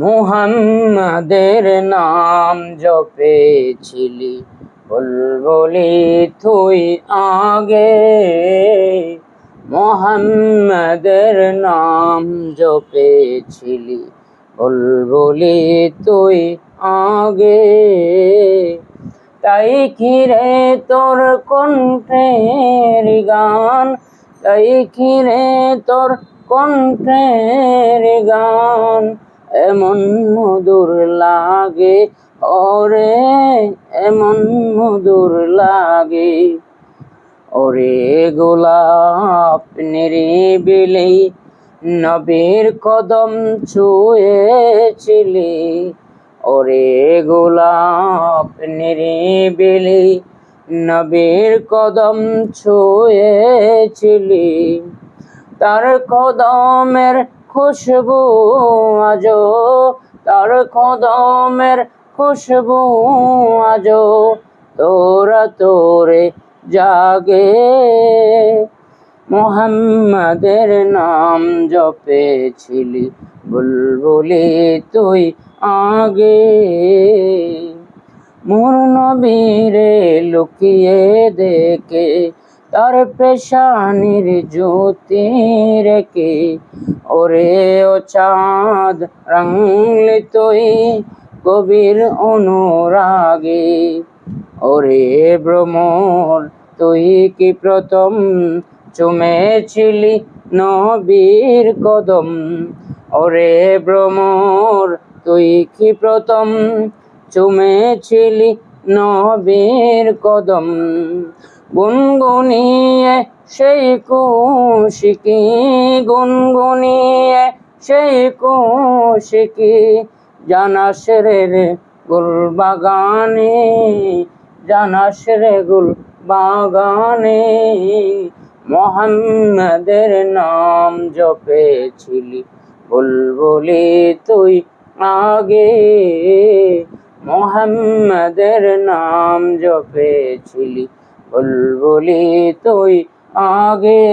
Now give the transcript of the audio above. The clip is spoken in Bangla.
মুহাম্মাদের নাম জপেছিলি, বুলবুলি তুই আগে। মোহাম্মদের নাম জপেছিলি, বুলবুলি তুই আগে। তাই কিরে তোর কণ্ঠের গান? তাই কিরে তোর কণ্ঠের গান? এমন মধুর লাগে, ওরে এমন মধুর লাগে। ওরে গোলাপ নিরিবিলি, নবীর কদম ছুঁয়েছিলি। ওরে গোলাপ নিরিবিলি, নবীর কদম ছুঁয়েছিলি। তার কদমের খুশবু, আজো তার কদমের খুশবু, আজো তোরা তোরে জাগে। মোহাম্মদের নাম জপেছিলি বুলবুলি তুই আগে। মোর নবীরে লুকিয়ে দেখে তার পেশানির জ্যোতি রেখে ওরে ও চাঁদ রঙলি তুই কবির অনুরাগে। ওরে ভ্রমর তুই কি প্রথম চুমেছিলি নবীর কদম? ওরে ভ্রমর তুই কি প্রথম চুমেছিলি নবীর কদম? গুনগুনিয়ে সেই কুশিকি, গুনগুনিয়ে সেই কুশিকি জানাস রে গুল বাগানে জানাস রে গুল বাগানে মোহাম্মদের নাম জপেছিলি, বুলবুলি তুই আগে। মোহাম্মদের নাম জপেছিলি বুলবুলি তুই আগে